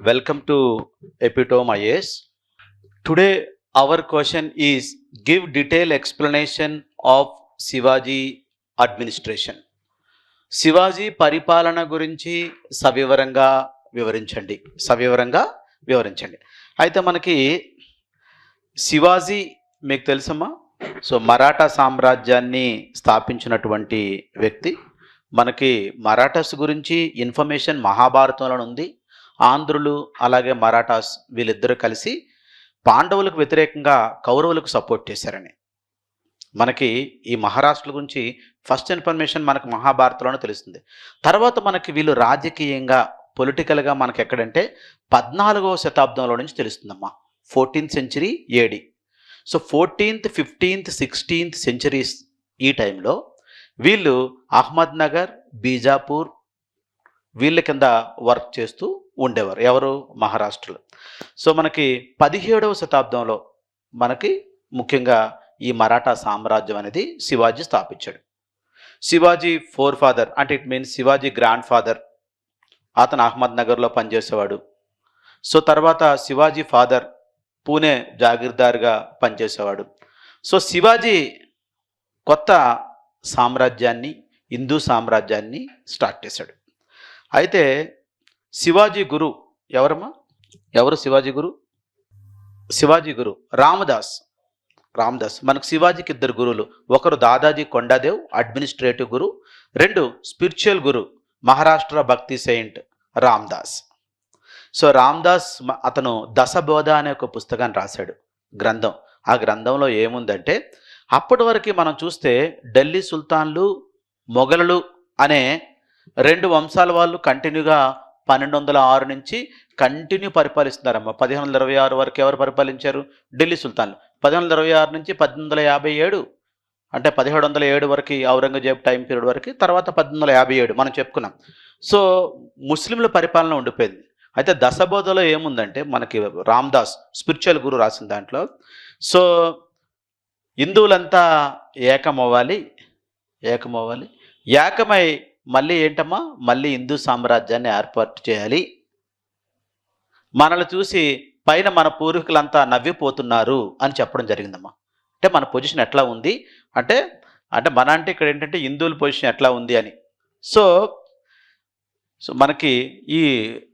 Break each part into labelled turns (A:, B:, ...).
A: Welcome to Epitome IAS. Today, our question is give detailed explanation of Shivaji administration. Shivaji పరిపాలన గురించి సవివరంగా వివరించండి సవివరంగా వివరించండి అయితే మనకి శివాజీ మీకు తెలుసమ్మా సో మరాఠా సామ్రాజ్యాన్ని స్థాపించినటువంటి వ్యక్తి మనకి మరాఠాస్ గురించి ఇన్ఫర్మేషన్ మహాభారతంలో ఉంది ఆంధ్రులు అలాగే మరాఠాస్ వీళ్ళిద్దరూ కలిసి పాండవులకు వ్యతిరేకంగా కౌరవులకు సపోర్ట్ చేశారని. మనకి ఈ మహారాష్ట్ర గురించి ఫస్ట్ ఇన్ఫర్మేషన్ మనకు మహాభారతంలోనే తెలుస్తుంది. తర్వాత మనకి వీళ్ళు రాజకీయంగా పొలిటికల్గా మనకి ఎక్కడంటే పద్నాలుగవ శతాబ్దంలో నుంచి తెలుస్తుందమ్మా. Fourteenth century AD. So fourteenth fifteenth sixteenth centuries ఈ టైంలో వీళ్ళు అహ్మద్ నగర్ బీజాపూర్ వీళ్ళ కింద వర్క్ చేస్తూ ఉండేవారు. ఎవరు? మహారాష్ట్రలో. సో మనకి పదిహేడవ శతాబ్దంలో మనకి ముఖ్యంగా ఈ మరాఠా సామ్రాజ్యం అనేది శివాజీ స్థాపించాడు. శివాజీ ఫోర్ ఫాదర్ అంటే it means Shivaji grandfather అతను అహ్మద్ నగర్లో పనిచేసేవాడు. సో తర్వాత శివాజీ ఫాదర్ పూణే జాగీర్దార్గా పనిచేసేవాడు. సో శివాజీ కొత్త సామ్రాజ్యాన్ని హిందూ సామ్రాజ్యాన్ని స్టార్ట్ చేశాడు. అయితే శివాజీ గురు ఎవరమ్మా? ఎవరు శివాజీ గురు? శివాజీ గురు రామదాస్. రామదాస్. మనకు శివాజీకి ఇద్దరు గురువులు. ఒకరు దాదాజీ కొండాదేవ్ అడ్మినిస్ట్రేటివ్ గురు. రెండు స్పిరిచువల్ గురు మహారాష్ట్ర భక్తి సెయింట్ రామ్దాస్. సో రామ్దాస్ అతను దశబోధ అనే ఒక పుస్తకాన్ని రాశాడు గ్రంథం. ఆ గ్రంథంలో ఏముందంటే అప్పటి వరకు మనం చూస్తే ఢిల్లీ సుల్తాన్లు మొఘలులు అనే రెండు వంశాల వాళ్ళు కంటిన్యూగా పన్నెండు వందల ఆరు నుంచి కంటిన్యూ పరిపాలిస్తున్నారమ్మ. పదిహేను వందల ఇరవై ఆరు వరకు ఎవరు పరిపాలించారు? ఢిల్లీ సుల్తాన్లు. పదిహేను వందల ఇరవై ఆరు నుంచి పద్దెనిమిది వందల యాభై ఏడు అంటే పదిహేడు వందల ఏడు వరకు ఔరంగజేబ్ టైం పీరియడ్ వరకు తర్వాత పద్దెనిమిది వందల యాభై ఏడు మనం చెప్పుకున్నాం. సో ముస్లింల పరిపాలన ఉండిపోయింది. అయితే దశబోధలో ఏముందంటే మనకి రామ్దాస్ స్పిరిచువల్ గురు రాసిన దాంట్లో సో హిందువులంతా ఏకమవ్వాలి ఏకమవ్వాలి ఏకమై మళ్ళీ ఏంటమ్మా? మళ్ళీ హిందూ సామ్రాజ్యాన్ని ఏర్పాటు చేయాలి. మనల్ని చూసి పైన మన పూర్వీకులంతా నవ్విపోతున్నారు అని చెప్పడం జరిగిందమ్మా. అంటే మన పొజిషన్ ఎట్లా ఉంది? అంటే అంటే మన అంటే ఇక్కడ ఏంటంటే హిందువుల పొజిషన్ ఎట్లా ఉంది అని. సో సో మనకి ఈ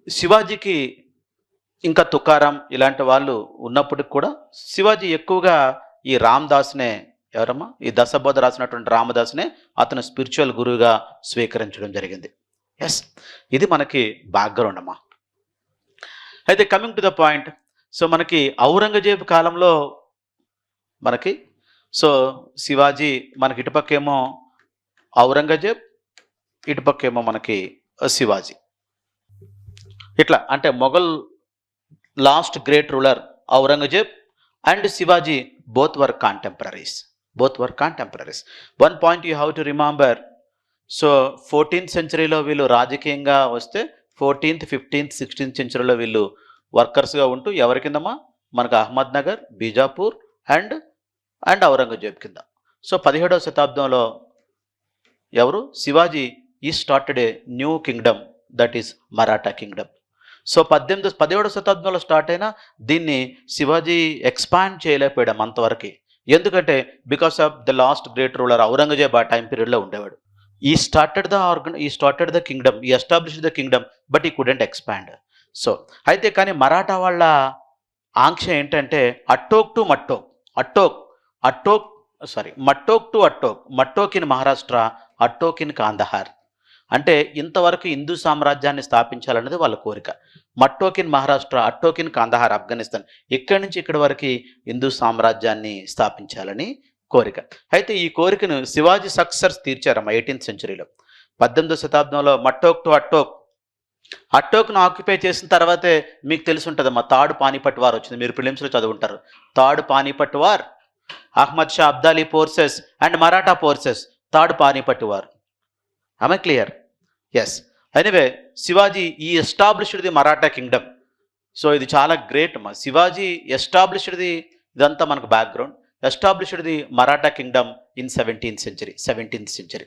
A: శివాజీకి ఇంకా తుకారాం ఇలాంటి వాళ్ళు ఉన్నప్పటికి కూడా శివాజీ ఎక్కువగా ఈ రామ్దాస్నే ఎవరమ్మా? ఈ దశబోధ రాసినటువంటి రామదాస్నే అతను స్పిరిచువల్ గురువుగా స్వీకరించడం జరిగింది. ఎస్ ఇది మనకి బ్యాక్గ్రౌండ్ అమ్మా అయితే coming to the point so మనకి ఔరంగజేబు కాలంలో మనకి సో శివాజీ మనకి ఇటుపక్కేమో ఔరంగజేబ్ ఇటుపక్కేమో మనకి శివాజీ. ఇట్లా అంటే Mughal last great ruler Aurangzeb and Shivaji both were contemporaries both were contemporaries one point you have to remember so fourteenth సెంచరీలో వీళ్ళు రాజకీయంగా వస్తే ఫోర్టీన్త్ ఫిఫ్టీన్త్ సిక్స్టీన్త్ సెంచరీలో వీళ్ళు వర్కర్స్గా ఉంటూ ఎవరి కిందమా మనకు Ahmednagar Bijapur and and Aurangzeb కింద. సో పదిహేడవ శతాబ్దంలో ఎవరు? Shivaji he started a new kingdom that is Maratha kingdom so పద్దెనిమిది పదిహేడవ శతాబ్దంలో స్టార్ట్ అయిన దీన్ని శివాజీ ఎక్స్పాండ్ చేయలేకపోయాడు అంతవరకు ఎందుకంటే because of the last great ruler Aurangzeb ఆ టైం పీరియడ్లో ఉండేవాడు. He started the organ he started the kingdom he establish the kingdom but he couldn't expand so అయితే కానీ మరాఠా వాళ్ళ ఆంక్ష ఏంటంటే Attock to Mattok Attock Attock sorry Mattok to Attock Mattok in Maharashtra Attock in Kandahar. అంటే ఇంతవరకు హిందూ సామ్రాజ్యాన్ని స్థాపించాలన్నది వాళ్ళ కోరిక. మట్టోకిన్ మహారాష్ట్ర అట్టోకిన్ కాందహార్ ఆఫ్ఘనిస్తాన్ ఇక్కడి నుంచి ఇక్కడి వరకు హిందూ సామ్రాజ్యాన్ని స్థాపించాలని కోరిక. అయితే ఈ కోరికను శివాజీ సక్సెస్ తీర్చారమ్మ ఎయిటీన్త్ సెంచరీలో పద్దెనిమిదో శతాబ్దంలో మట్టోక్ టు అట్టోక్. అట్టోక్ను ఆక్యుపై చేసిన తర్వాతే మీకు తెలిసి ఉంటుందమ్మా తాడు పానీపట్ వార్ వచ్చింది. మీరు ప్రిలిమ్స్లో చదువుంటారు. తాడు Panipat war Ahmad Shah Abdali forces and Maratha forces తాడు Panipat war. I clear yes anyway Shivaji he established the Maratha kingdom so ఇది చాలా గ్రేట్ మా. శివాజీ ఎస్టాబ్లిష్డ్ ది ఇదంతా మనకు background established the Maratha kingdom in seventeenth century seventeenth century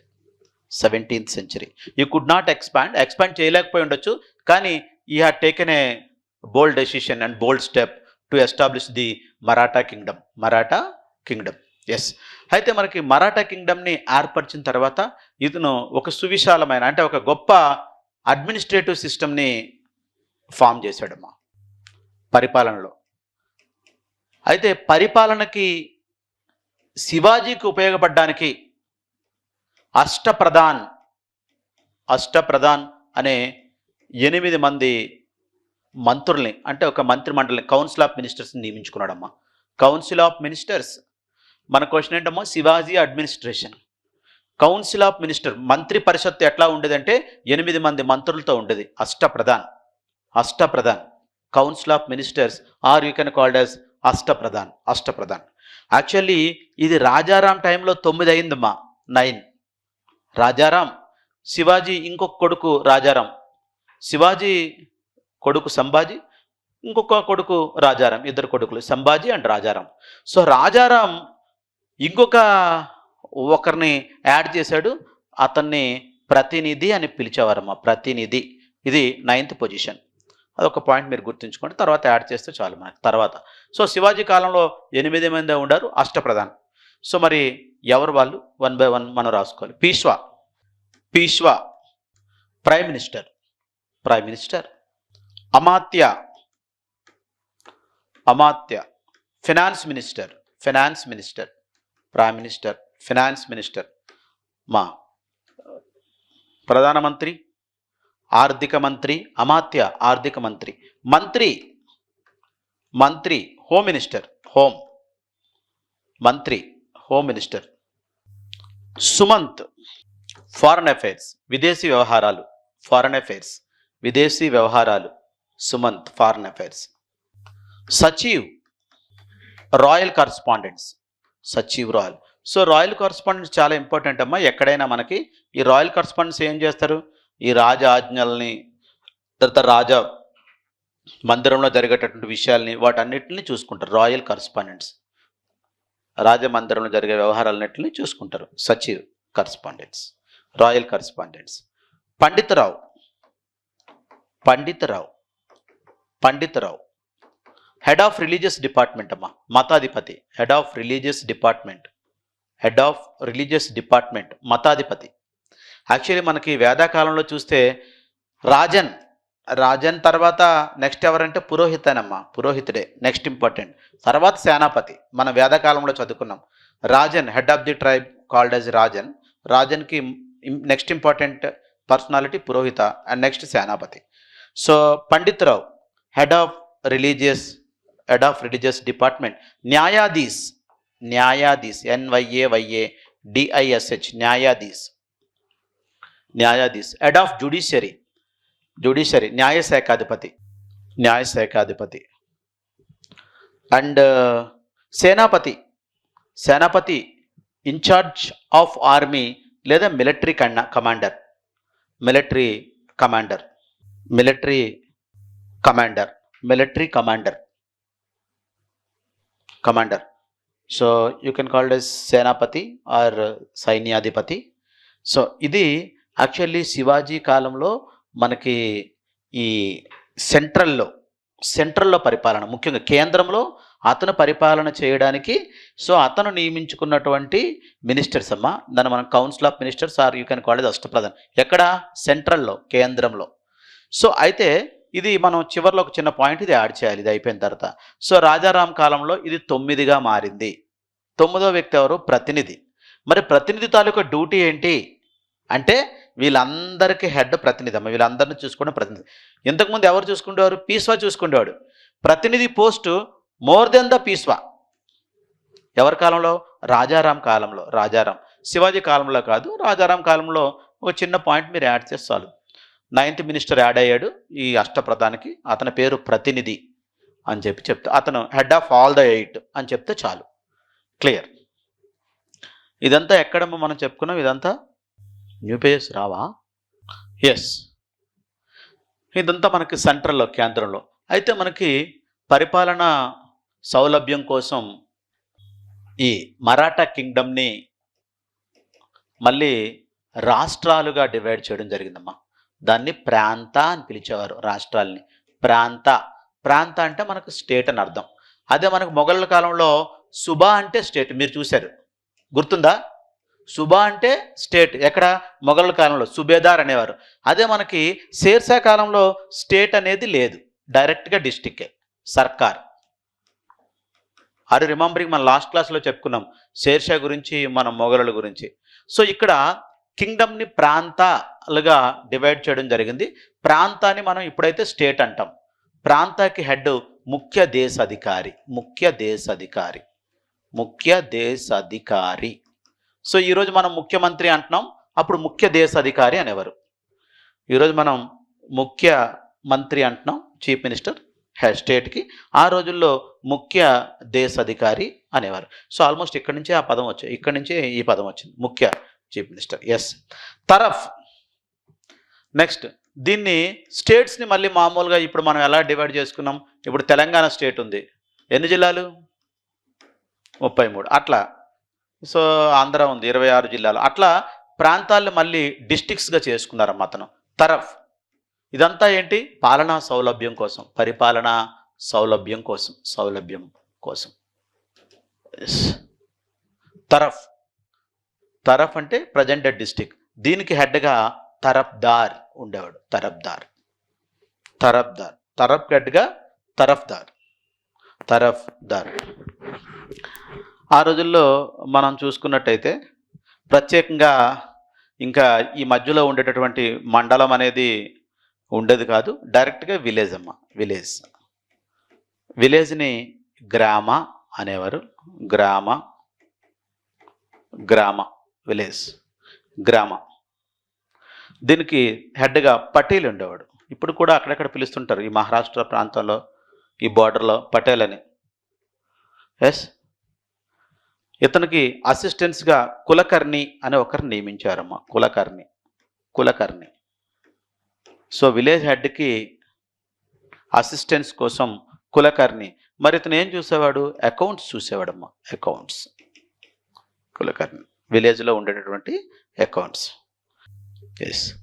A: seventeenth century you could not expand expand చేయలేకపోయి ఉండొచ్చు. కానీ he had taken a bold decision and bold step to establish the Maratha kingdom Maratha kingdom yes అయితే మనకి మరాఠా కింగ్డమ్ని ఏర్పరిచిన తర్వాత ఇతను ఒక సువిశాలమైన అంటే ఒక గొప్ప అడ్మినిస్ట్రేటివ్ సిస్టమ్ని ఫామ్ చేశాడమ్మా పరిపాలనలో. అయితే పరిపాలనకి శివాజీకి ఉపయోగపడడానికి అష్టప్రధాన్ అష్టప్రధాన్ అనే ఎనిమిది మంది మంత్రుల్ని అంటే ఒక మంత్రిమండలిని కౌన్సిల్ ఆఫ్ మినిస్టర్స్ని నియమించుకున్నాడమ్మా. కౌన్సిల్ ఆఫ్ మినిస్టర్స్ మన question ఏంటమ్మో? Shivaji administration council of minister మంత్రి పరిషత్తు ఎట్లా ఉండేదంటే ఎనిమిది మంది మంత్రులతో ఉండేది. Ashtapradhan. Ashtapradhan. Council of ministers or you can called as Ashtapradhan. Ashtapradhan. Actually ఇది రాజారాం టైంలో తొమ్మిది అయిందమ్మా. నైన్ రాజారాం. శివాజీ ఇంకొక కొడుకు రాజారాం. శివాజీ కొడుకు సంభాజీ ఇంకొక కొడుకు రాజారాం. ఇద్దరు కొడుకులు సంభాజీ అండ్ రాజారాం. సో రాజారాం ఇంకొక ఒకరిని యాడ్ చేశాడు. అతన్ని ప్రతినిధి అని పిలిచేవారమ్మా ప్రతినిధి. ఇది నైన్త్ పొజిషన్. అదొక పాయింట్ మీరు గుర్తుంచుకోండి. తర్వాత యాడ్ చేస్తే చాలు మనకి తర్వాత. సో శివాజీ కాలంలో ఎనిమిది మంది ఉండారు అష్టప్రధాన్. సో మరి ఎవరు వాళ్ళు? వన్ బై వన్ మనం రాసుకోవాలి. Peshwa. Peshwa. Prime minister. Prime minister. Amatya. Amatya. Finance minister. Finance minister. Prime minister finance minister మా ప్రధానమంత్రి ఆర్థిక మంత్రి అమాత్య ఆర్థిక మంత్రి మంత్రి మంత్రి హోమ్ మినిస్టర్ హోమ్ మంత్రి home minister Sumant foreign affairs విదేశీ వ్యవహారాలు ఫారెన్ అఫైర్స్ విదేశీ వ్యవహారాలు Sumant foreign affairs Sachiv royal correspondents Sachiv royal so royal correspondents చాలా ఇంపార్టెంట్ అమ్మా. ఎక్కడైనా మనకి ఈ రాయల్ కరస్పాండెంట్స్ ఏం చేస్తారు? ఈ రాజ ఆజ్ఞల్ని తర్వాత రాజ మందిరంలో జరిగేటటువంటి విషయాల్ని వాటన్నిటిని చూసుకుంటారు. రాయల్ కరస్పాండెంట్స్ రాజ మందిరంలో జరిగే వ్యవహారాలన్నింటినీ చూసుకుంటారు. Sachiv correspondents royal correspondents Panditrao. Panditrao. Panditrao. Head of religious department అమ్మా మతాధిపతి. Head of religious department. Head of religious department మతాధిపతి. Actually మనకి వేదాకాలంలో చూస్తే రాజన్ రాజన్ తర్వాత నెక్స్ట్ ఎవరంటే పురోహితనమ్మ పురోహితుడే నెక్స్ట్ ఇంపార్టెంట్. తర్వాత సేనాపతి మన వేదకాలంలో చదువుకున్నాం. Rajan head of the tribe called as Rajan. రాజన్కి next important personality Purohita and next Senapati. So Pandit Rao head of religious head of religious department. Nyayadhish. Nyayadhish. NYA YA DISH Nyayadhish. Nyayadhish. Head of judiciary judiciary న్యాయశాఖాధిపతి. న్యాయశాఖాధిపతి. And Senapati. Senapati in charge of army లేదా military కన్నా commander. Military commander. Military commander. Military commander. Commander so you can called as Senapati or సైన్యాధిపతి so ఇది actually Shivaji కాలంలో మనకి ఈ సెంట్రల్లో సెంట్రల్లో పరిపాలన ముఖ్యంగా కేంద్రంలో అతను పరిపాలన చేయడానికి సో అతను నియమించుకున్నటువంటి మినిస్టర్స్ అమ్మ. దాన్ని మనం council of ministers or you can call ఇది అష్టప్రధాన్ ఎక్కడ? సెంట్రల్లో కేంద్రంలో. సో అయితే ఇది మనం చివరిలో ఒక చిన్న పాయింట్ ఇది యాడ్ చేయాలి ఇది అయిపోయిన తర్వాత. సో రాజారాం కాలంలో ఇది తొమ్మిదిగా మారింది. తొమ్మిదో వ్యక్తి ఎవరు? ప్రతినిధి. మరి ప్రతినిధి తాలూకా డ్యూటీ ఏంటి? అంటే వీళ్ళందరికీ హెడ్ ప్రతినిధి అమ్మ వీళ్ళందరిని చూసుకునే ప్రతినిధి. ఇంతకుముందు ఎవరు చూసుకునేవారు పీస్వా చూసుకునేవాడు ప్రతినిధి post more then the Peshwa. ఎవరి కాలంలో? రాజారాం కాలంలో రాజారాం. శివాజీ కాలంలో కాదు రాజారాం కాలంలో ఒక చిన్న పాయింట్ మీరు యాడ్ చేస్తే చాలు. నైన్త్ మినిస్టర్ యాడ్ అయ్యాడు ఈ అష్టప్రధానికి. అతని పేరు ప్రతినిధి అని చెప్పి చెప్తే అతను head of all the eight అని చెప్తే చాలు. క్లియర్ ఇదంతా ఎక్కడ మనం చెప్పుకున్నాం? ఇదంతా న్యూ పేజెస్ రావా? ఎస్ ఇదంతా మనకి సెంట్రల్లో కేంద్రంలో. అయితే మనకి పరిపాలన సౌలభ్యం కోసం ఈ మరాఠా కింగ్డమ్ని మళ్ళీ రాష్ట్రాలుగా డివైడ్ చేయడం జరిగిందమ్మా. దాన్ని ప్రాంత అని పిలిచేవారు రాష్ట్రాల్ని. ప్రాంత. ప్రాంత అంటే మనకు స్టేట్ అని అర్థం. అదే మనకు మొఘళ్ళ కాలంలో సుబా అంటే స్టేట్. మీరు చూశారు. గుర్తుందా? సుబా అంటే స్టేట్. ఎక్కడ? మొఘళ్ళ కాలంలో. సుబేదార్ అనేవారు. అదే మనకి షేర్షా కాలంలో స్టేట్ అనేది లేదు. డైరెక్ట్గా డిస్టిక్కే. సర్కార్. ఆర్ రిమెంబరింగ్ మన లాస్ట్ క్లాస్లో చెప్పుకున్నాం. షేర్షా గురించి మన మొఘలుల గురించి. సో ఇక్కడ కింగ్డమ్ని ప్రాంతాలుగా డివైడ్ చేయడం జరిగింది. ప్రాంతాన్ని మనం ఇప్పుడైతే స్టేట్ అంటాం. ప్రాంతానికి హెడ్ ముఖ్య దేశాధికారి ముఖ్య దేశాధికారి ముఖ్య దేశాధికారి సో ఈరోజు మనం ముఖ్యమంత్రి అంటున్నాం. అప్పుడు ముఖ్య దేశాధికారి అనేవారు. ఈరోజు మనం ముఖ్య మంత్రి అంటున్నాం చీఫ్ మినిస్టర్ హెడ్ స్టేట్కి. ఆ రోజుల్లో ముఖ్య దేశాధికారి అనేవారు. సో ఆల్మోస్ట్ ఇక్కడి నుంచే ఆ పదం వచ్చాయి ఇక్కడి నుంచే ఈ పదం వచ్చింది. ముఖ్య చీఫ్ మినిస్టర్. ఎస్ తరఫ్. నెక్స్ట్ దీన్ని స్టేట్స్ని మళ్ళీ మామూలుగా ఇప్పుడు మనం ఎలా డివైడ్ చేసుకున్నాం? ఇప్పుడు తెలంగాణ స్టేట్ ఉంది. ఎన్ని జిల్లాలు? ముప్పై మూడు. అట్లా. సో ఆంధ్ర ఉంది ఇరవై ఆరు జిల్లాలు. అట్లా ప్రాంతాలను మళ్ళీ డిస్టిక్స్గా చేసుకున్నారమ్మ అతను. తరఫ్. ఇదంతా ఏంటి? పాలనా సౌలభ్యం కోసం. పరిపాలనా సౌలభ్యం కోసం. సౌలభ్యం కోసం. తరఫ్. తరఫ్ అంటే ప్రజెంట్ డిస్టిక్. దీనికి హెడ్గా తరఫ్దార్ ఉండేవాడు. తరఫ్దార్. తరఫ్దార్. తరఫ్ హెడ్గా తరఫ్దార్. తరఫ్దార్. ఆ రోజుల్లో మనం చూసుకున్నట్టయితే ప్రత్యేకంగా ఇంకా ఈ మధ్యలో ఉండేటటువంటి మండలం అనేది ఉండేది కాదు. డైరెక్ట్గా విలేజ్ అమ్మ. విలేజ్. విలేజ్ని గ్రామ అనేవారు. గ్రామ. గ్రామ. విలేజ్ గ్రామ. దీనికి హెడ్గా పటేల్ ఉండేవాడు. ఇప్పుడు కూడా అక్కడక్కడ పిలుస్తుంటారు. ఈ మహారాష్ట్ర ప్రాంతంలో ఈ బార్డర్లో పటేల్ అని ఎస్? ఇతనికి అసిస్టెంట్స్గా కులకర్ణి అనే ఒకరిని నియమించారమ్మ. కులకర్ణి. కులకర్ణి. సో విలేజ్ హెడ్కి అసిస్టెన్స్ కోసం కులకర్ణి. మరి ఇతను ఏం చూసేవాడు? అకౌంట్స్ చూసేవాడమ్మ. అకౌంట్స్. కులకర్ణి. విలేజ్లో ఉండేటటువంటి అకౌంట్స్. ఎస్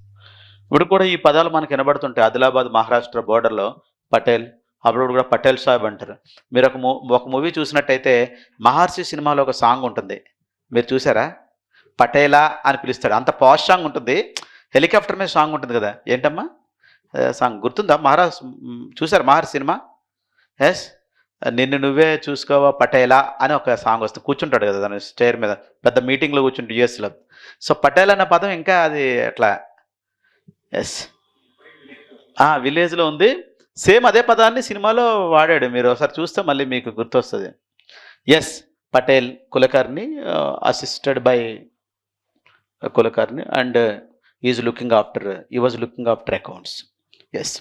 A: ఇప్పుడు కూడా ఈ పదాలు మనకు వినబడుతుంటాయి. ఆదిలాబాద్ మహారాష్ట్ర బోర్డర్లో పటేల్ అప్పుడు కూడా పటేల్ సాహెబ్ అంటారు. మీరు ఒక మూ ఒక మూవీ చూసినట్టయితే మహర్షి సినిమాలో ఒక సాంగ్ ఉంటుంది. మీరు చూసారా? పటేలా అని పిలుస్తాడు. అంత పాష్ సాంగ్ ఉంటుంది. హెలికాప్టర్ మీద సాంగ్ ఉంటుంది కదా? ఏంటమ్మా? సాంగ్ గుర్తుందా? మహారాజ్ చూసారు మహర్షి సినిమా? ఎస్ నిన్ను నువ్వే చూసుకోవా పటేలా అని ఒక సాంగ్ వస్తుంది. కూర్చుంటాడు కదా దాని స్టేర్ మీద. పెద్ద మీటింగ్లో కూర్చుంటాడు యుఎస్లో సో పటేల్ అన్న పదం ఇంకా అది అట్లా ఎస్ విలేజ్లో ఉంది. సేమ్ అదే పదాన్ని సినిమాలో వాడాడు. మీరు ఒకసారి చూస్తే మళ్ళీ మీకు గుర్తొస్తుంది. Yes Patel Kulkarni assisted by Kulkarni and is looking after he was looking after accounts yes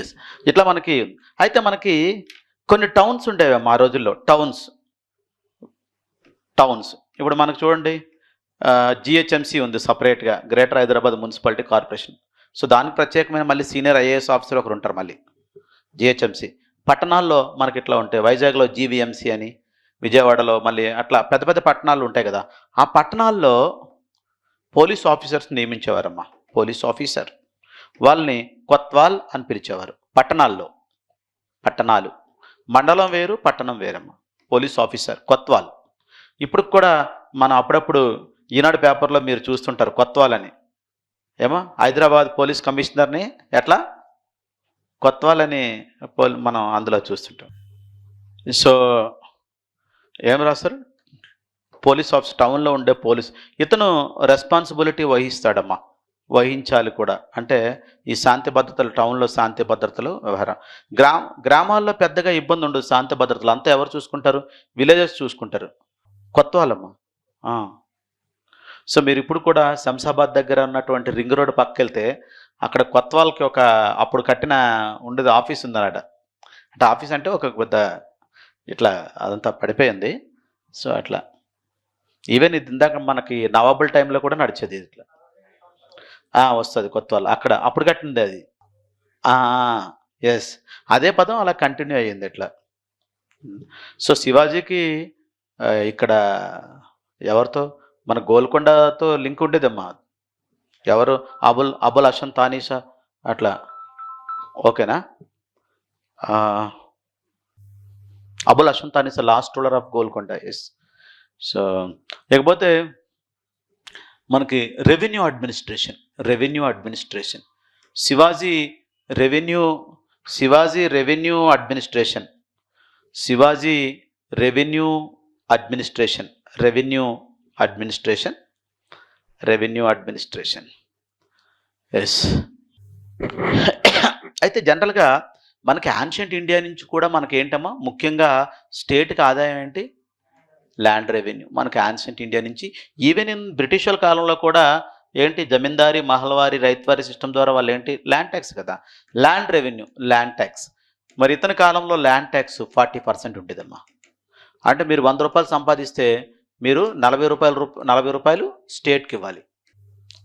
A: yes ఇట్లా మనకి అయితే మనకి కొన్ని టౌన్స్ ఉండేవి ఆ రోజుల్లో. టౌన్స్ టౌన్స్ ఇప్పుడు మనకు చూడండి జిహెచ్ఎంసి ఉంది సపరేట్గా greater Hyderabad municipality corporation so దానికి ప్రత్యేకమైన మళ్ళీ సీనియర్ ఐఏఎస్ ఆఫీసర్ ఒకరు ఉంటారు మళ్ళీ జిహెచ్ఎంసి పట్టణాల్లో మనకి ఇట్లా ఉంటాయి. వైజాగ్లో జీవీఎంసీ అని విజయవాడలో మళ్ళీ అట్లా పెద్ద పెద్ద పట్టణాలు ఉంటాయి కదా. ఆ పట్టణాల్లో పోలీస్ ఆఫీసర్స్ నియమించేవారమ్మా. పోలీస్ ఆఫీసర్ వాళ్ళని కొత్వాల్ అని పిలిచేవారు పట్టణాల్లో. పట్టణాలు. మండలం వేరు పట్టణం వేరమ్మ. Police officer Kotwal. ఇప్పుడు కూడా మనం అప్పుడప్పుడు ఈనాడు పేపర్లో మీరు చూస్తుంటారు కొత్వాల్ అని. ఏమో హైదరాబాద్ పోలీస్ కమిషనర్ని ఎట్లా? కొత్వాలని పోల్ మనం అందులో చూస్తుంటాం. సో ఏం రాస్తారు పోలీస్ ఆఫీస్ టౌన్లో ఉండే పోలీస్ ఇతను రెస్పాన్సిబిలిటీ వహిస్తాడమ్మా. వహించాలి కూడా. అంటే ఈ శాంతి భద్రతలు టౌన్లో శాంతి భద్రతలు వ్యవహారం. గ్రా గ్రామాల్లో పెద్దగా ఇబ్బంది ఉండదు శాంతి భద్రతలు. అంతా ఎవరు చూసుకుంటారు? విలేజెస్ చూసుకుంటారు. కొత్త సో మీరు ఇప్పుడు కూడా శంషాబాద్ దగ్గర ఉన్నటువంటి రింగ్ రోడ్ పక్కెళ్తే అక్కడ కొత్త వాళ్ళకి ఒక అప్పుడు కట్టిన ఉండేది ఆఫీస్ ఉందన్నమాట. అంటే ఆఫీస్ అంటే ఒక పెద్ద ఇట్లా అదంతా పడిపోయింది. సో అట్లా. ఈవెన్ ఇది ఇందాక మనకి నవాబుల్ టైంలో కూడా నడిచేది ఇది ఇట్లా. వస్తుంది కొత్త వాళ్ళు. అక్కడ అప్పుడు కట్టింది అది. ఎస్ అదే పదం అలా కంటిన్యూ అయ్యింది ఇట్లా. సో శివాజీకి ఇక్కడ ఎవరితో? మన గోల్కొండతో లింక్ ఉండేదమ్మా. ఎవరు? అబుల్ అబుల్ అషన్ తానీషా అట్లా. ఓకేనా? Abul Hasan Tanashah last ruler of Golconda yes so లేకపోతే మనకి revenue administration revenue administration Shivaji revenue Shivaji revenue administration Shivaji revenue administration revenue administration revenue administration yes అయితే జనరల్గా మనకి ఆన్షియంట్ ఇండియా నుంచి కూడా మనకి ఏంటమ్మా ముఖ్యంగా స్టేట్కి ఆదాయం ఏంటి? Land revenue. మనకి ఆన్సెంట్ ఇండియా నుంచి ఈవెన్ ఇన్ బ్రిటిష్ వాళ్ళ కాలంలో కూడా ఏంటి జమీందారీ మహల్వారి రైతువారి సిస్టమ్ ద్వారా వాళ్ళు ఏంటి ల్యాండ్ ట్యాక్స్ కదా. Land revenue land tax. మరి ఇతని కాలంలో ల్యాండ్ ట్యాక్స్ ఫార్టీ పర్సెంట్ ఉండేదమ్మా. అంటే మీరు వంద రూపాయలు సంపాదిస్తే మీరు నలభై రూపాయల రూప నలభై రూపాయలు స్టేట్కి ఇవ్వాలి.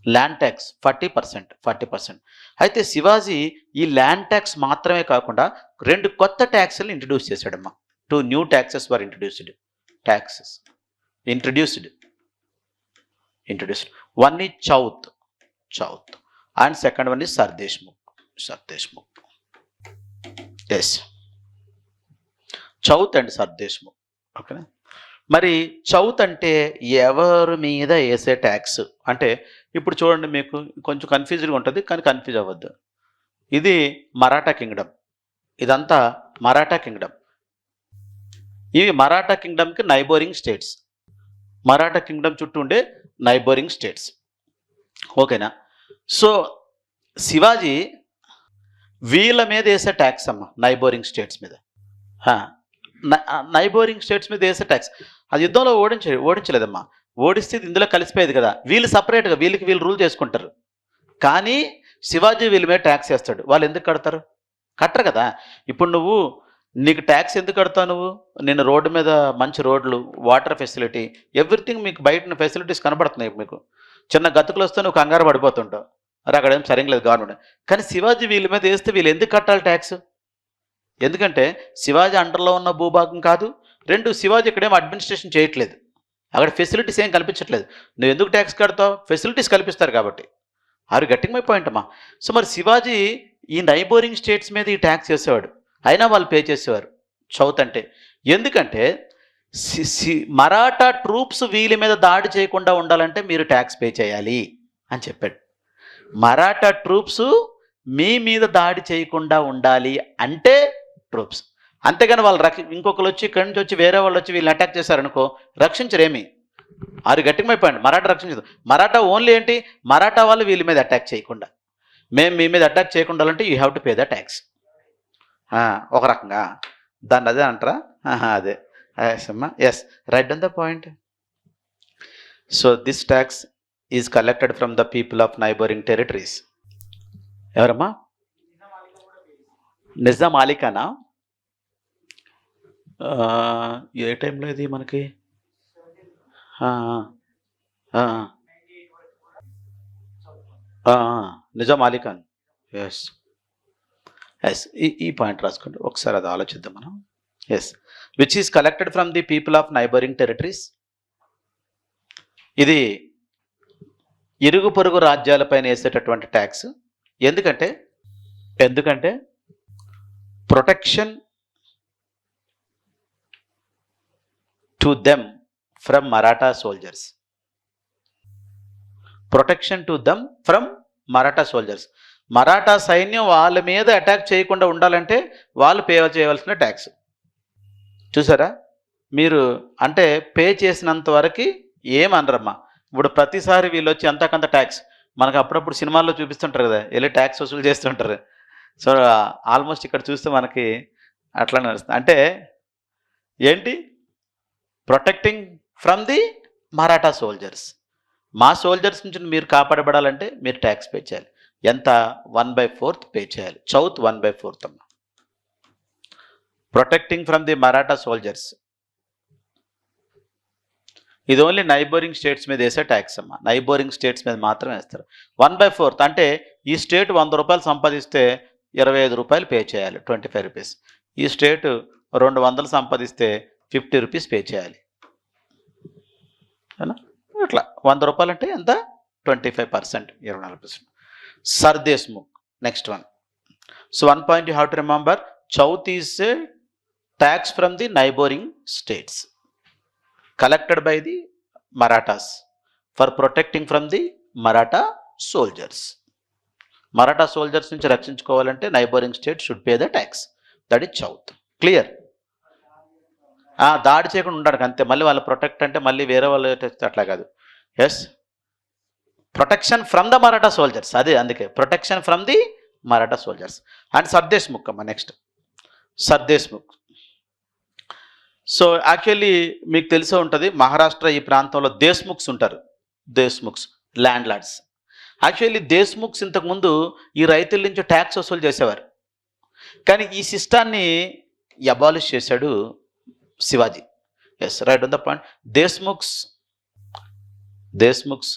A: Land tax forty percent forty percent. అయితే శివాజీ ఈ ల్యాండ్ ట్యాక్స్ మాత్రమే కాకుండా రెండు కొత్త ట్యాక్స్లు introduce చేశాడమ్మా. Two new taxes were introduced. Taxes introduced introduced one is chauth chauth and second one is Sardeshmukh Sardeshmukh yes chauth and Sardeshmukh ఓకేనా మరి చౌత్ అంటే ఎవరి మీద వేసే ట్యాక్స్ అంటే ఇప్పుడు చూడండి మీకు కొంచెం కన్ఫ్యూజ్గా ఉంటుంది కానీ కన్ఫ్యూజ్ అవ్వద్దు. ఇది మరాఠా కింగ్డమ్ ఇదంతా మరాఠా కింగ్డమ్ ఇవి మరాఠా కింగ్డమ్కి నైబోరింగ్ స్టేట్స్. మరాఠా కింగ్డమ్ చుట్టూ ఉండే నైబోరింగ్ స్టేట్స్. ఓకేనా? సో శివాజీ వీళ్ళ మీద వేసే ట్యాక్స్ అమ్మ నైబోరింగ్ స్టేట్స్ మీద. నైబోరింగ్ స్టేట్స్ మీద వేసే ట్యాక్స్. అది యుద్ధంలో ఓడించ ఓడించలేదమ్మా. ఓడిస్తే ఇందులో కలిసిపోయేది కదా. వీళ్ళు సపరేట్గా వీళ్ళకి వీళ్ళు రూల్ చేసుకుంటారు. కానీ శివాజీ వీళ్ళ మీద ట్యాక్స్ వేస్తాడు. వాళ్ళు ఎందుకు కడతారు? కట్టరు కదా. ఇప్పుడు నువ్వు నీకు ట్యాక్స్ ఎందుకు కడతావు నువ్వు? నేను రోడ్డు మీద మంచి రోడ్లు వాటర్ ఫెసిలిటీ ఎవ్రీథింగ్ మీకు బయట ఫెసిలిటీస్ కనబడుతున్నాయి మీకు. చిన్న గతుకులు వస్తే నువ్వు కంగారు పడిపోతుంటావు. అరే అక్కడ ఏం సరిగ్గా లేదు గవర్నమెంట్ కానీ శివాజీ వీళ్ళ మీద వేస్తే వీళ్ళు ఎందుకు కట్టాలి ట్యాక్స్ ఎందుకంటే శివాజీ అండర్లో ఉన్న భూభాగం కాదు. రెండు శివాజీ ఇక్కడేం అడ్మినిస్ట్రేషన్ చేయట్లేదు. అక్కడ ఫెసిలిటీస్ ఏం కల్పించట్లేదు. నువ్వు ఎందుకు ట్యాక్స్ కడతావు? ఫెసిలిటీస్ కల్పిస్తారు కాబట్టి. ఆరు గట్టింగ్ మై పాయింట్ అమ్మా. సో మరి శివాజీ ఈ నైబోరింగ్ స్టేట్స్ మీద ఈ ట్యాక్స్ వేసేవాడు. అయినా వాళ్ళు పే చేసేవారు. చౌత్ అంటే. ఎందుకంటే సి- సి- మరాఠా ట్రూప్స్ వీళ్ళ మీద దాడి చేయకుండా ఉండాలంటే మీరు ట్యాక్స్ పే చేయాలి అని చెప్పాడు. మరాఠా ట్రూప్స్ మీ మీద దాడి చేయకుండా ఉండాలి అంటే ట్రూప్స్. అంతేగాని వాళ్ళు రక్ష ఇంకొకరు వచ్చి ఇక్కడి నుంచి వచ్చి వేరే వాళ్ళు వచ్చి వీళ్ళని అటాక్ చేశారనుకో రక్షించరేమి? ఆరు గట్టిమైపోయింది మరాఠా రక్షించదు. మరాఠా ఓన్లీ ఏంటి? మరాఠా వాళ్ళు వీళ్ళ మీద అటాక్ చేయకుండా. మేము మీ మీద అటాక్ చేయకుండా అంటే you have to pay the tax. ఒక రకంగా. దాన్ని అదే అంటారా? అదే. ఎస్ అమ్మా. Yes right on the point so this tax is collected from the people of neighbouring territories ఎవరమ్మా? నిజాం అలీఖానా ఏ టైంలో ఇది మనకి? నిజాం అలీఖాన్ ఎస్ ఎస్ ఈ ఈ పాయింట్ రాసుకోండి ఒకసారి అది ఆలోచిద్దాం మనం. Yes which is collected from the people of neighbouring territories ఇది ఇరుగు పొరుగు రాజ్యాలపైన వేసేటటువంటి ట్యాక్స్ ఎందుకంటే ఎందుకంటే protection to them from Maratha soldiers protection to them from Maratha soldiers Maratha సైన్యం వాళ్ళ మీద అటాక్ చేయకుండా ఉండాలంటే వాళ్ళు పే చేయవలసిన ట్యాక్స్. చూసారా? మీరు అంటే పే చేసినంత వరకు ఏమనరమ్మా ఇప్పుడు ప్రతిసారి వీళ్ళు వచ్చి అంతకంత ట్యాక్స్. మనకు అప్పుడప్పుడు సినిమాల్లో చూపిస్తుంటారు కదా వెళ్ళి ట్యాక్స్ వసూలు చేస్తుంటారు. సో ఆల్మోస్ట్ ఇక్కడ చూస్తే మనకి అట్లా నడుస్తుంది. అంటే ఏంటి? Protecting from the Maratha soldiers. మా సోల్జర్స్ నుంచి మీరు కాపాడబడాలంటే మీరు ట్యాక్స్ పే చేయాలి. ఎంత? వన్ బై ఫోర్త్ పే చేయాలి. చౌత్ వన్ బై ఫోర్త్ అమ్మ. Protecting from the Maratha soldiers ఇది ఓన్లీ నైబోరింగ్ స్టేట్స్ మీద వేసే ట్యాక్స్ అమ్మ. నైబోరింగ్ స్టేట్స్ మీద మాత్రమే వేస్తారు. వన్ బై ఫోర్త్ అంటే ఈ స్టేట్ వంద రూపాయలు సంపాదిస్తే ఇరవై ఐదు రూపాయలు పే చేయాలి ట్వంటీ ఫైవ్ రూపీస్. ఈ స్టేట్ రెండు వందలు సంపాదిస్తే ఫిఫ్టీ రూపీస్ పే చేయాలి. అట్లా. ఇట్లా వంద రూపాయలు అంటే ఎంత? ట్వంటీ ఫైవ్ పర్సెంట్ ఇరవై నాలుగు percent. Sardeshmukh next one so one point you have to remember chauth is a tax from the neighbouring states collected by the Marathas for protecting from the Maratha soldiers Maratha soldiers నుంచి రక్షించుకోవాలంటే neighbouring state should pay the tax that is chauth clear దాడి చేయకుండా ఉండడానికి అంతే. మళ్ళీ వాళ్ళ protect అంటే మళ్ళీ వేరే వాళ్ళు అట్లా కాదు. Yes protection from the Maratha soldiers అదే అందుకే protection from the Maratha soldiers and Sardeshmukh అమ్మ next Sardeshmukh so actually మీకు తెలిసే ఉంటుంది మహారాష్ట్ర ఈ ప్రాంతంలో దేశ్ముఖ్స్ ఉంటారు. Deshmukhs landlords actually Deshmukhs ఇంతకుముందు ఈ రైతుల నుంచి ట్యాక్స్ వసూలు చేసేవారు. కానీ ఈ సిస్టాన్ని అబాలిష్ చేశాడు Shivaji. Yes right on the point Deshmukhs Deshmukhs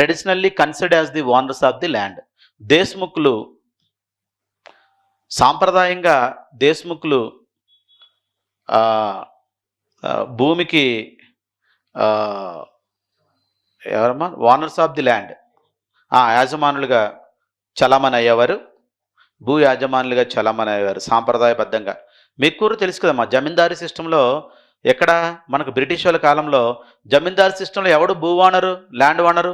A: traditionally considered as the owners of the land దేశ్ముఖ్లు సాంప్రదాయంగా దేశ్ముఖ్లు భూమికి ఎవరమ్మా? ఓనర్స్ ఆఫ్ ది ల్యాండ్ యాజమానులుగా చలామణి అయ్యేవారు భూ యాజమానులుగా చలామణి అయ్యేవారు సాంప్రదాయబద్ధంగా. మీకు కూర తెలుసు కదమ్మా జమీందారీ సిస్టంలో ఎక్కడ మనకు బ్రిటిష్ వాళ్ళ కాలంలో జమీందారీ సిస్టంలో ఎవడు భూ ఓనరు ల్యాండ్ ఓనరు?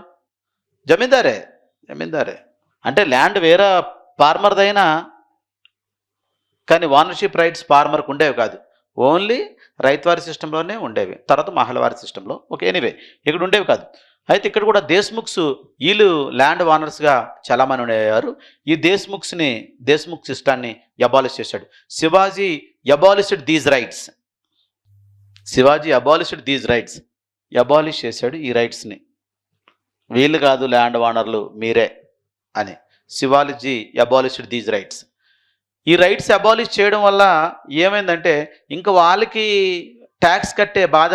A: జమీందారే జమీందారే. అంటే ల్యాండ్ వేరే ఫార్మర్దైనా కానీ ఓనర్షిప్ రైట్స్ ఫార్మర్కి ఉండేవి కాదు. ఓన్లీ రైతువారి సిస్టంలోనే ఉండేవి. తర్వాత మహిళవారి సిస్టంలో. ఓకే ఎనీవే ఇక్కడ ఉండేవి కాదు. అయితే ఇక్కడ కూడా దేశ్ముఖ్స్ వీళ్ళు ల్యాండ్ ఓనర్స్గా చలామణి ఉండేవారు. ఈ దేశ్ముఖ్స్ని దేశ్ముఖ్ సిస్టాన్ని అబాలిష్ చేశాడు. Shivaji abolished these rights. Shivaji abolished these rights. Abolish చేశాడు ఈ రైట్స్ని. వీళ్ళు కాదు ల్యాండ్ ఓనర్లు మీరే అని. శివాలజీ అబాలిష్డ్ దీస్ రైట్స్. ఈ రైట్స్ అబాలిష్ చేయడం వల్ల ఏమైందంటే ఇంకా వాళ్ళకి ట్యాక్స్ కట్టే బాధ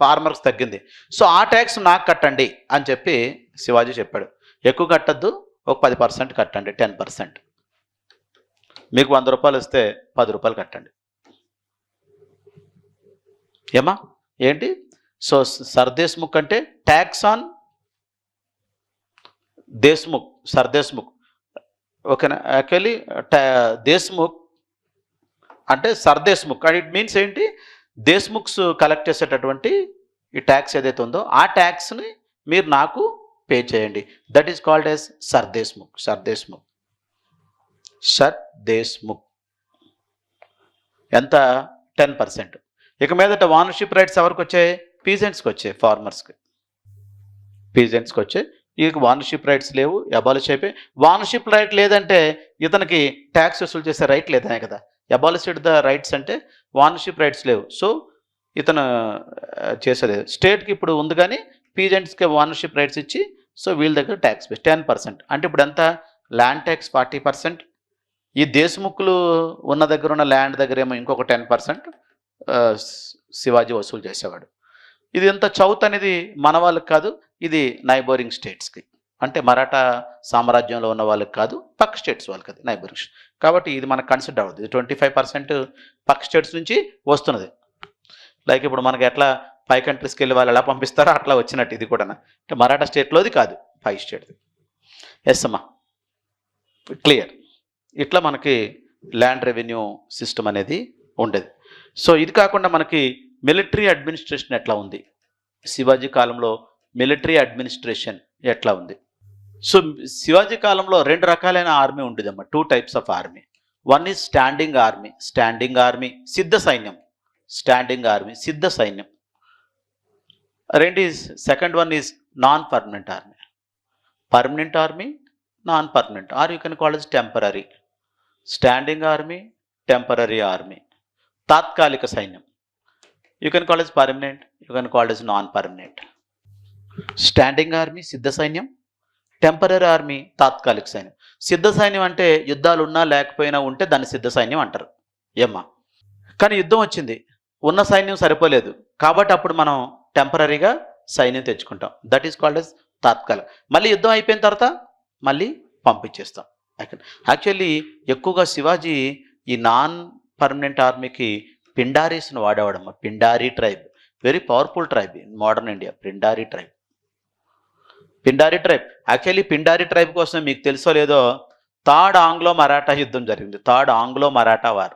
A: ఫార్మర్స్ తగ్గింది. సో ఆ ట్యాక్స్ నాకు కట్టండి అని చెప్పి శివాజీ చెప్పాడు. ఎక్కువ కట్టద్దు ఒక పది పర్సెంట్ కట్టండి టెన్ పర్సెంట్. మీకు వంద రూపాయలు వస్తే పది రూపాయలు కట్టండి. ఏమా ఏంటి? సో సర్దేశ్ముఖ్ అంటే ట్యాక్స్ ఆన్ దేశ్ముఖ్ సర్దేశ్ముఖ్ ఓకేనా? యాక్చువల్లీ దేశ్ముఖ్ అంటే సర్దేశ్ముఖ్ అండ్ ఇట్ మీన్స్ ఏంటి? దేశ్ముఖ్స్ కలెక్ట్ చేసేటటువంటి ఈ ట్యాక్స్ ఏదైతే ఉందో ఆ ట్యాక్స్ని మీరు నాకు పే చేయండి. That is called as Sardeshmukh Sardeshmukh Sardeshmukh. ఎంత? Ten percent. ఇక మీదట ఓనర్షిప్ రైట్స్ ఎవరికి వచ్చాయి? పీజెంట్స్కి వచ్చాయి ఫార్మర్స్కి పీజెంట్స్కి వచ్చాయి. ఈ వానర్షిప్ రైట్స్ లేవు అబాలిష్ అయిపోయి వానర్షిప్ రైట్ లేదంటే ఇతనికి ట్యాక్స్ వసూలు చేసే రైట్ లేదనే కదా. అబాలిష్డ్ ద రైట్స్ అంటే వానర్షిప్ రైట్స్ లేవు. సో ఇతను చేసేదే చేసేది స్టేట్కి ఇప్పుడు ఉంది కానీ పీజెంట్స్కి వానర్షిప్ రైట్స్ ఇచ్చి సో వీళ్ళ దగ్గర ట్యాక్స్ బేస్ టెన్ పర్సెంట్. అంటే ఇప్పుడు ఎంత? Land tax forty percent. ఈ దేశముఖులు ఉన్న దగ్గర ఉన్న ల్యాండ్ దగ్గర ఏమో ఇంకొక టెన్ పర్సెంట్ శివాజీ వసూలు చేసేవాడు. ఇది ఎంత చౌత్ అనేది మన వాళ్ళకి కాదు ఇది నైబోరింగ్ స్టేట్స్కి. అంటే మరాఠా సామ్రాజ్యంలో ఉన్న వాళ్ళకి కాదు పక్క స్టేట్స్ వాళ్ళకి అది నైబోరింగ్ కాబట్టి ఇది మనకు కన్సిడర్ అవుతుంది ట్వంటీ ఫైవ్ పర్సెంట్ పక్క స్టేట్స్ నుంచి వస్తున్నది. లైక్ ఇప్పుడు మనకి ఎట్లా పై కంట్రీస్కి వెళ్ళి వాళ్ళు ఎలా పంపిస్తారో అట్లా వచ్చినట్టు ఇది కూడా అంటే మరాఠా స్టేట్లోది కాదు పై స్టేట్ది. ఎస్ అమ్మా. క్లియర్ ఇట్లా మనకి ల్యాండ్ రెవెన్యూ సిస్టమ్ అనేది ఉండేది. సో ఇది కాకుండా మనకి మిలిటరీ అడ్మినిస్ట్రేషన్ ఎట్లా ఉంది? శివాజీ కాలంలో మిలిటరీ అడ్మినిస్ట్రేషన్ ఎట్లా ఉంది? సో శివాజీ కాలంలో రెండు రకాలైన army ఉండేదమ్మా. Two types of army one is standing army standing army సిద్ధ సైన్యం. స్టాండింగ్ ఆర్మీ సిద్ధ సైన్యం. రెండు is second one is non permanent army permanent army non permanent or you can call is temporary standing army temporary army తాత్కాలిక సైన్యం you can call is permanent you can call is non permanent standing army సిద్ధ సైన్యం temporary army తాత్కాలిక సైన్యం. సిద్ధ సైన్యం అంటే యుద్ధాలు ఉన్నా లేకపోయినా ఉంటే దాన్ని సిద్ధ సైన్యం అంటారు. ఏమ్మా. కానీ యుద్ధం వచ్చింది. ఉన్న సైన్యం సరిపోలేదు. కాబట్టి అప్పుడు మనం టెంపరీగా సైన్యం తెచ్చుకుంటాం. దట్ ఈస్ కాల్డ్ ఎస్ తాత్కాలిక. మళ్ళీ యుద్ధం అయిపోయిన తర్వాత మళ్ళీ పంపించేస్తాం. యాక్చువల్లీ ఎక్కువగా శివాజీ ఈ నాన్ పర్మనెంట్ ఆర్మీకి పిండారీస్ని వాడేవాడమ్మ. Pindari tribe. Very powerful tribe in modern India Pindari tribe. Pindari tribe actually Pindari tribe కోసం మీకు తెలుసో లేదో థర్డ్ ఆంగ్లో మరాఠా యుద్ధం జరిగింది. Third Anglo Maratha war.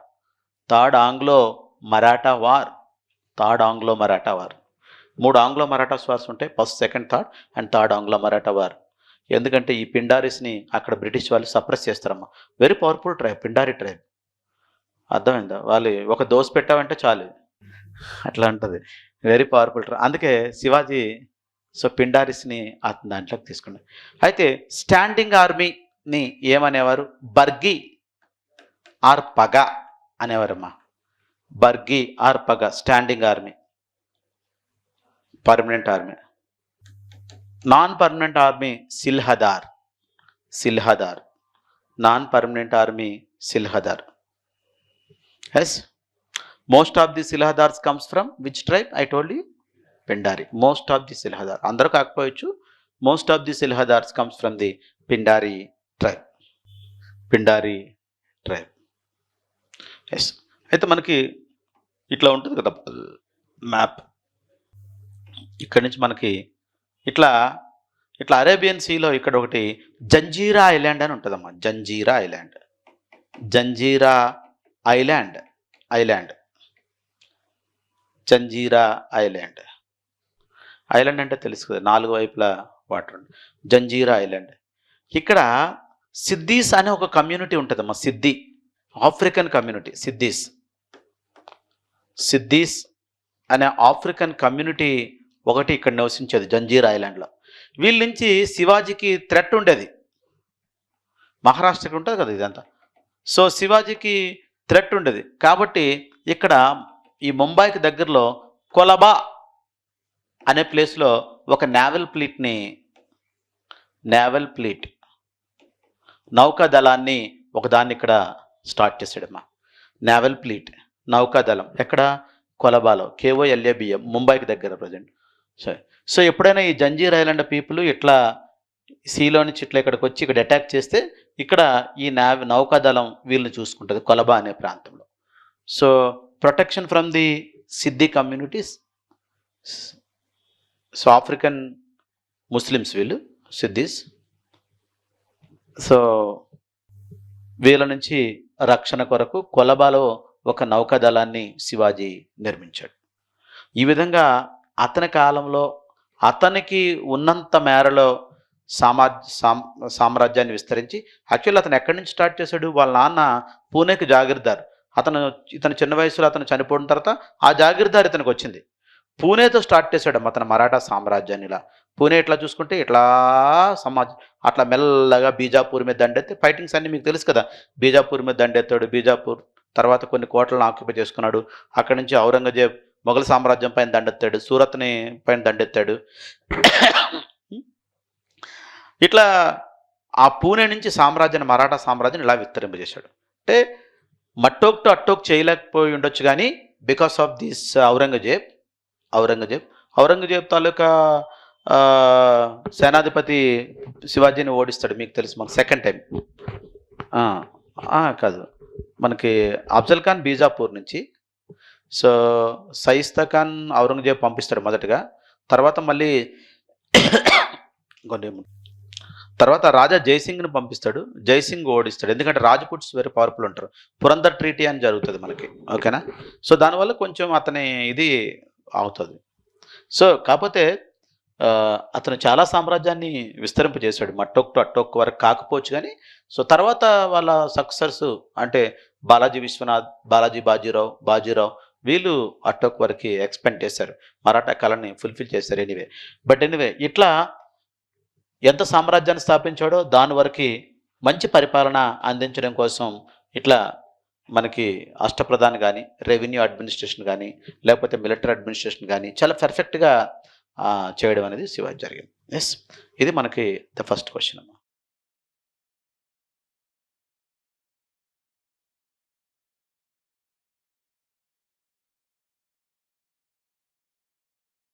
A: Third Anglo Maratha war. Third Anglo Maratha war. మూడు Anglo Maratha wars ఉంటాయి. First second third and third Anglo Maratha war. ఎందుకంటే ఈ పిండారిస్ని అక్కడ బ్రిటిష్ వాళ్ళు సప్రెస్ చేస్తారమ్మా. Very powerful tribe Pindari tribe అర్థమైందా? వాళ్ళు ఒక దోశ పెట్టావంటే చాలు. అట్లా ఉంటుంది. వెరీ పవర్ఫుల్ ట్రైబ్ అందుకే శివాజీ సో పిండారిస్ని అతని దాంట్లోకి తీసుకున్నారు అయితే స్టాండింగ్ ఆర్మీని ఏమనేవారు? Bargi or paga అనేవారమ్మా. Bargi or paga standing army. Permanent army. Non permanent army silahdar. Silahdar. Non permanent army silahdar. Yes most of the silahdars comes from which tribe I told you Pindari most of the silahdar అందరూ కాకపోవచ్చు most of the silahdars comes from the Pindari tribe Pindari tribe yes అయితే మనకి ఇట్లా ఉంటుంది కదా map ఇక్కడి నుంచి మనకి ఇట్లా ఇట్లా అరేబియన్ సీలో ఇక్కడ ఒకటి జంజీరా ఐలాండ్ అని ఉంటుందమ్మా Janjira island Janjira island island Janjira island island అంటే తెలుసు కదా నాలుగు వైపులా వాటర్ ఉంది. జంజీరా ఐలాండ్. ఇక్కడ సిద్దీస్ అనే ఒక కమ్యూనిటీ ఉంటుందమ్మా సిద్ధి ఆఫ్రికన్ కమ్యూనిటీ సిద్దీస్. సిద్దీస్ అనే ఆఫ్రికన్ కమ్యూనిటీ ఒకటి ఇక్కడ నివసించేది జంజీర్ ఐలాండ్లో. వీళ్ళ నుంచి శివాజీకి థ్రెట్ ఉండేది. మహారాష్ట్రకి ఉంటుంది కదా ఇదంతా. సో శివాజీకి థ్రెట్ ఉండేది. కాబట్టి ఇక్కడ ఈ ముంబైకి దగ్గరలో కొలబా అనే ప్లేస్లో ఒక నేవల్ ఫ్లీట్ని నేవల్ ఫ్లీట్ నౌకాదళాన్ని ఒకదాన్ని ఇక్కడ స్టార్ట్ చేసాడమ్మా నేవల్ ఫ్లీట్ నౌకాదళం. ఎక్కడ? కొలబాలో కేవోఎల్ఏబిఎం ముంబైకి దగ్గర ప్రజెంట్. సో సో ఎప్పుడైనా ఈ జంజీర్ ఐలాండ్ పీపుల్ ఇట్లా సీలో నుంచి ఇట్లా ఇక్కడికి వచ్చి ఇక్కడ అటాక్ చేస్తే ఇక్కడ ఈ నావ నౌకాదళం వీళ్ళని చూసుకుంటుంది కొలబా అనే ప్రాంతంలో. So protection from the Siddi communities so African Muslims వీళ్ళు సిద్దీస్. సో వీళ్ళ నుంచి రక్షణ కొరకు కొలబాలో ఒక నౌకాదళాన్ని శివాజీ నిర్మించాడు. ఈ విధంగా అతని కాలంలో అతనికి ఉన్నంత మేరలో సామా సామ్ సామ్రాజ్యాన్ని విస్తరించి యాక్చువల్లీ అతను ఎక్కడి నుంచి స్టార్ట్ చేశాడు? వాళ్ళ నాన్న పూణేకి జాగీర్దార్. అతను ఇతను చిన్న వయసులో అతను చనిపోయిన తర్వాత ఆ జాగీర్దార్ ఇతనికి వచ్చింది. పూణేతో స్టార్ట్ చేశాడు అతను మరాఠా సామ్రాజ్యాన్ని ఇలా. పూణే ఇట్లా చూసుకుంటే ఇట్లా సమాజ్ అట్లా మెల్లగా బీజాపూర్ మీద దండెత్తి ఫైటింగ్స్ అన్ని మీకు తెలుసు కదా. బీజాపూర్ మీద దండెత్తాడు బీజాపూర్ తర్వాత కొన్ని కోటలను ఆక్యుపై చేసుకున్నాడు. అక్కడి నుంచి ఔరంగజేబ్ మొఘల్ సామ్రాజ్యం పైన దండెత్తాడు సూరత్ని పైన దండెత్తాడు. ఇట్లా ఆ పూణే నుంచి సామ్రాజ్యాన్ని మరాఠా సామ్రాజ్యాన్ని ఇలా విస్తరింపజేశాడు. అంటే మట్టోక్ టు అట్టోక్ చేయలేకపోయి ఉండొచ్చు కానీ because of this Aurangzeb Aurangzeb. Aurangzeb తాలూకా సేనాధిపతి శివాజీని ఓడిస్తాడు మీకు తెలుసు మనకు సెకండ్ టైం. కాదు. మనకి అఫ్జల్ ఖాన్ బీజాపూర్ నుంచి. సో సయిస్తా ఖాన్ ఔరంగజేబ్ పంపిస్తాడు మొదటగా. తర్వాత మళ్ళీ కొన్ని తర్వాత రాజా జైసింగ్ని పంపిస్తాడు జైసింగ్ ఓడిస్తాడు. ఎందుకంటే రాజపుట్స్ వేరే పవర్ఫుల్ ఉంటారు. పురందర్ ట్రీటీ అని జరుగుతుంది మనకి ఓకేనా? సో దానివల్ల కొంచెం అతని ఇది అవుతుంది. సో కాకపోతే అతను చాలా సామ్రాజ్యాన్ని విస్తరింపజేశాడు. మట్టొక్ టు అట్టొక్ వరకు కాకపోవచ్చు కానీ సో తర్వాత వాళ్ళ సక్సెస్ అంటే బాలాజీ విశ్వనాథ్ బాలాజీ బాజీరావు బాజీరావు వీళ్ళు అట్టొక్ వరకు ఎక్స్పెండ్ చేశారు. మరాఠా కళని ఫుల్ఫిల్ చేశారు ఎనీవే. బట్ ఎనీవే ఇట్లా ఎంత సామ్రాజ్యాన్ని స్థాపించాడో దాని వరకు మంచి పరిపాలన అందించడం కోసం ఇట్లా మనకి అష్టప్రధాన్ కానీ రెవెన్యూ అడ్మినిస్ట్రేషన్ కానీ లేకపోతే మిలిటరీ అడ్మినిస్ట్రేషన్ కానీ చాలా పర్ఫెక్ట్గా చేయడం అనేది శివాజీ జరిగింది. ఎస్ ఇది మనకి ద ఫస్ట్ క్వశ్చన్ అమ్మా.